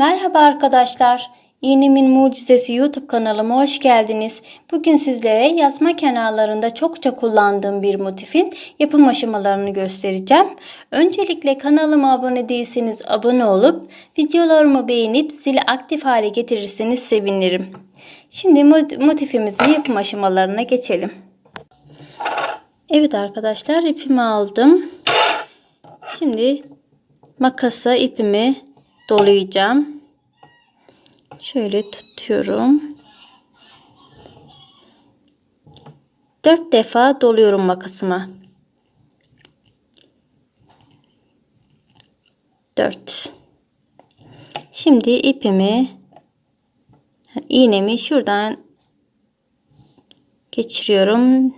Merhaba arkadaşlar. İğnemin Mucizesi YouTube kanalıma hoş geldiniz. Bugün sizlere yazma kenarlarında çokça kullandığım bir motifin yapım aşamalarını göstereceğim. Öncelikle kanalıma abone değilseniz abone olup videolarımı beğenip zili aktif hale getirirseniz sevinirim. Şimdi motifimizin yapım aşamalarına geçelim. Evet arkadaşlar ipimi aldım. Şimdi makasa ipimi dolayacağım. Şöyle tutuyorum. Dört defa doluyorum makasıma. Dört. Şimdi ipimi iğnemi şuradan geçiriyorum.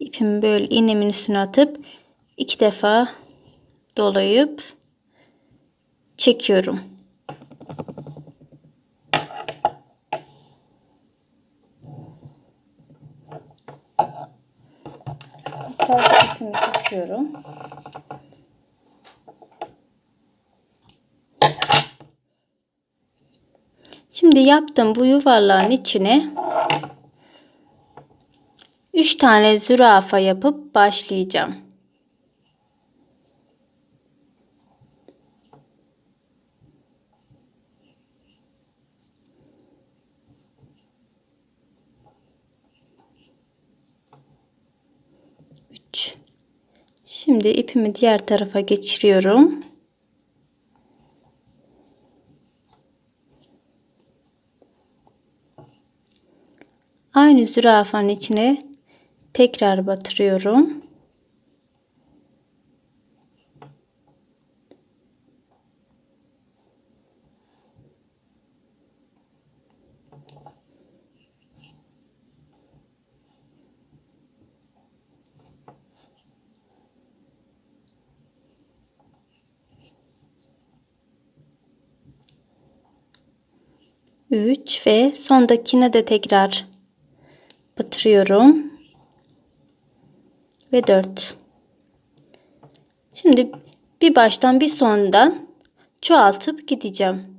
İpimi böyle iğnemin üstüne atıp iki defa dolayıp çekiyorum. Taze ipimi kesiyorum. Şimdi yaptığım bu yuvarlağın içine 3 tane zürafa yapıp başlayacağım. Şimdi ipimi diğer tarafa geçiriyorum. Aynı zürafanın içine tekrar batırıyorum. Üç ve sondakine de tekrar batırıyorum. Ve 4. Şimdi bir baştan bir sondan çoğaltıp gideceğim.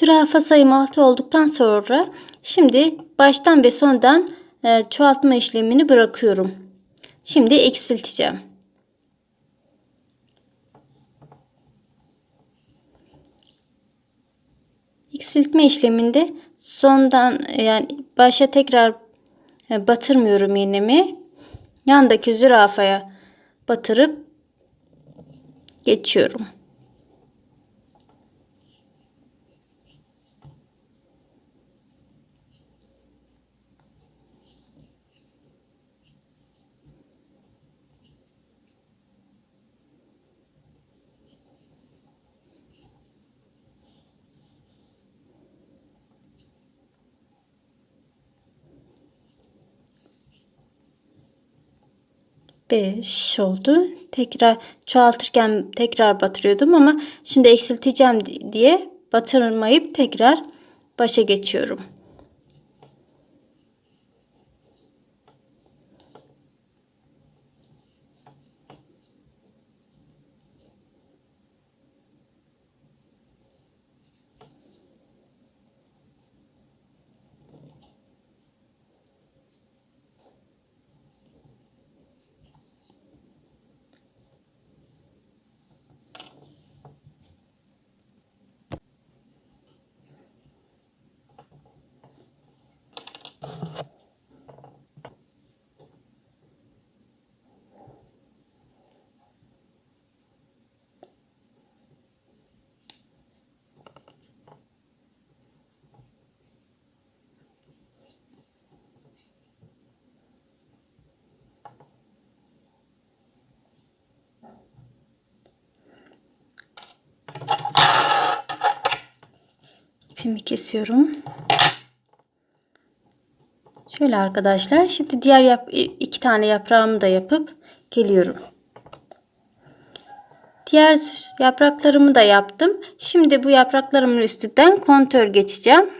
Sürafa sayım 6 olduktan sonra şimdi baştan ve sondan e, çoğaltma işlemini bırakıyorum. Şimdi eksilteceğim. Eksiltme işleminde sondan yani başa tekrar e, batırmıyorum iğnemi. Yandaki zürafaya batırıp geçiyorum. 5 oldu. Tekrar çoğaltırken tekrar batırıyordum ama şimdi eksilteceğim di- diye batırmayıp tekrar başa geçiyorum. İpimi kesiyorum. Şöyle arkadaşlar. Şimdi diğer yap iki tane yaprağımı da yapıp geliyorum. Diğer yapraklarımı da yaptım. Şimdi bu yapraklarımın üstünden kontör geçeceğim.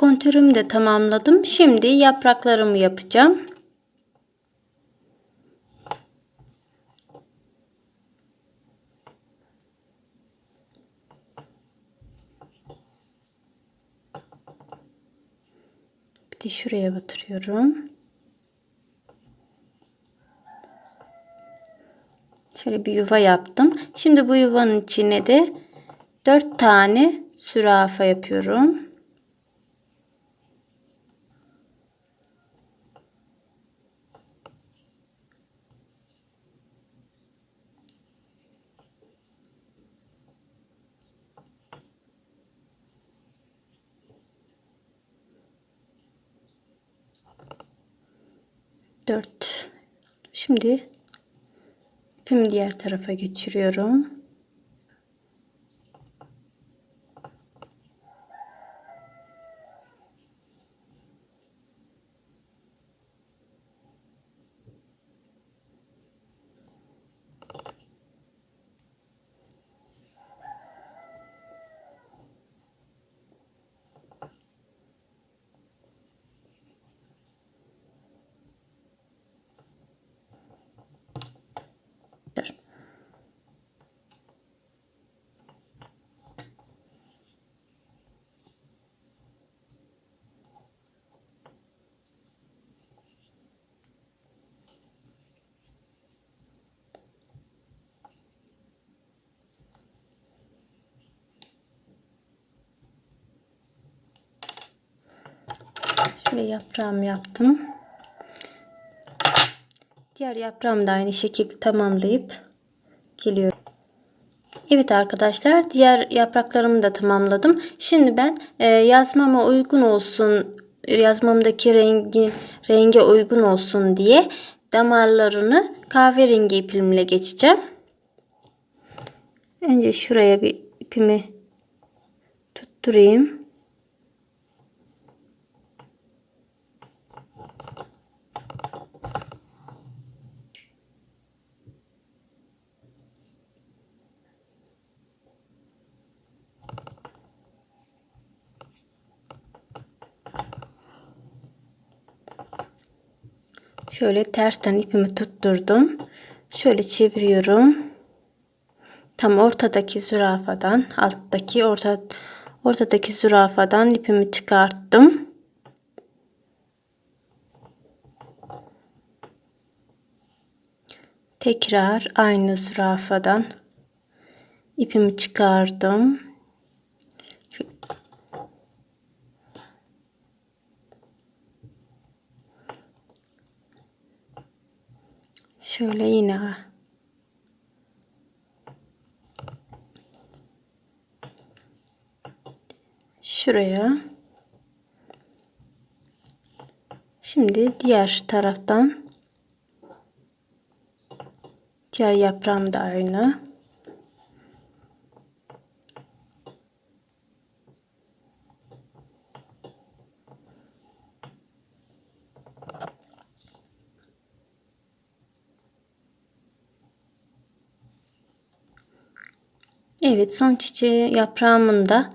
Kontürümü de tamamladım. Şimdi yapraklarımı yapacağım. Bir de şuraya batırıyorum. Şöyle bir yuva yaptım. Şimdi bu yuvanın içine de 4 tane sürafa yapıyorum. Şimdi ipimi diğer tarafa geçiriyorum. Şöyle yaprağımı yaptım. Diğer yaprağımı da aynı şekilde tamamlayıp geliyorum. Evet arkadaşlar diğer yapraklarımı da tamamladım. Şimdi ben e, yazmama uygun olsun yazmamdaki rengi renge uygun olsun diye damarlarını kahverengi ipimle geçeceğim. Önce şuraya bir ipimi tutturayım. Şöyle tersten ipimi tutturdum. Şöyle çeviriyorum. tam ortadaki zürafadan alttaki orta ortadaki zürafadan ipimi çıkarttım. Tekrar aynı zürafadan ipimi çıkardım. Şöyle yine şuraya. Şimdi diğer taraftan diğer yaprağım da aynı. Evet son çiçeği yaprağımın da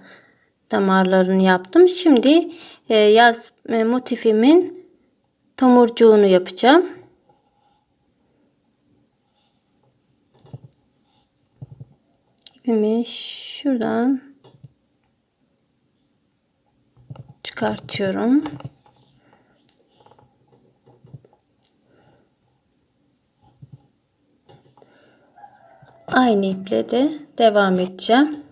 damarlarını yaptım. Şimdi e, yaz e, motifimin tomurcuğunu yapacağım. İpimi şuradan çıkartıyorum. Aynı iple de devam edeceğim.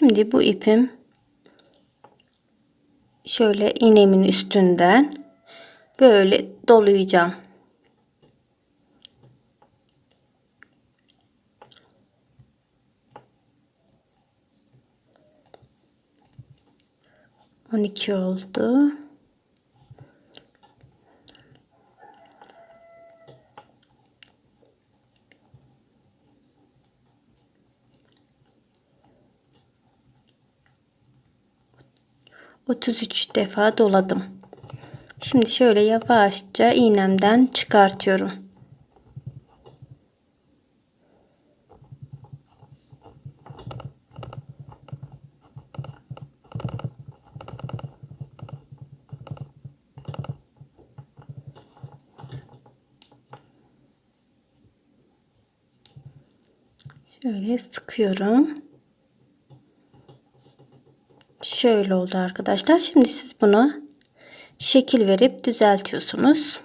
Şimdi bu ipim şöyle iğnemin üstünden böyle dolayacağım. 12 oldu. Otuz üç defa doladım. Şimdi şöyle yavaşça iğnemden çıkartıyorum. Şöyle sıkıyorum. Şöyle oldu arkadaşlar. Şimdi siz bunu şekil verip düzeltiyorsunuz.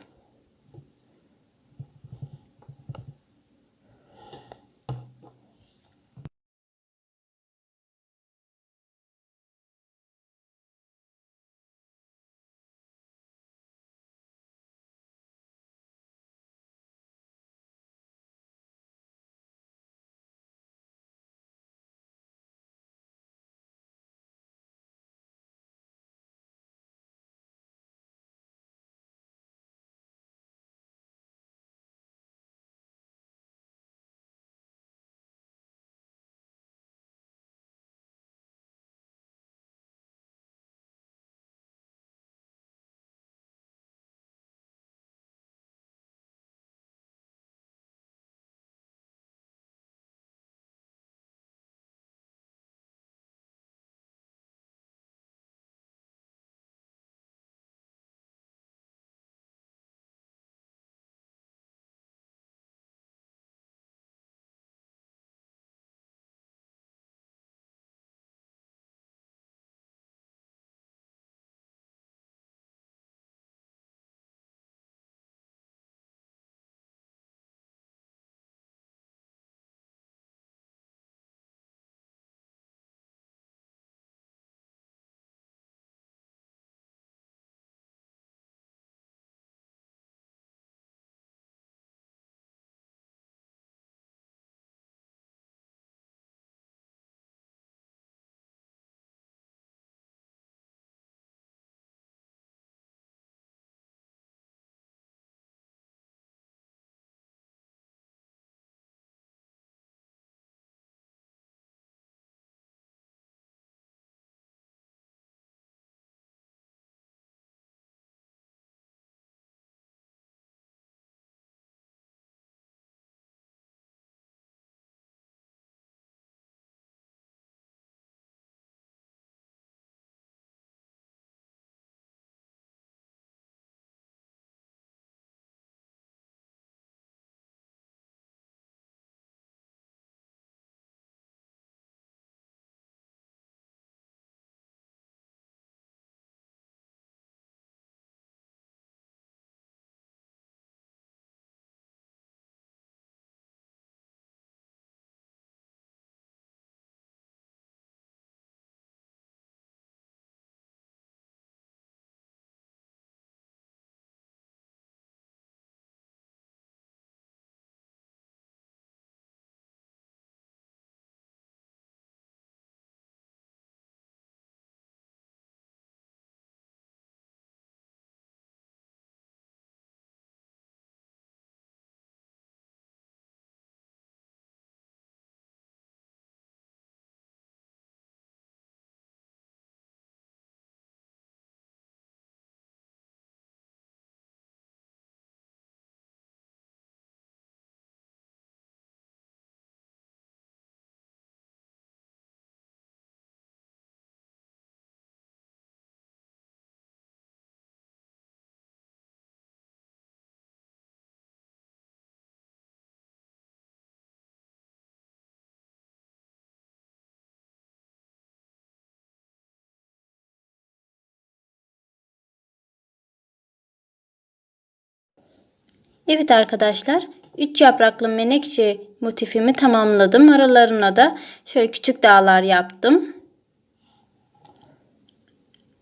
Evet arkadaşlar 3 yapraklı menekşe motifimi tamamladım. Aralarına da şöyle küçük dağlar yaptım.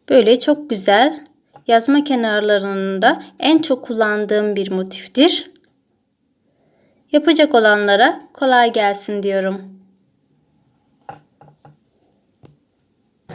Böyle çok güzel yazma kenarlarında en çok kullandığım bir motiftir. Yapacak olanlara kolay gelsin diyorum.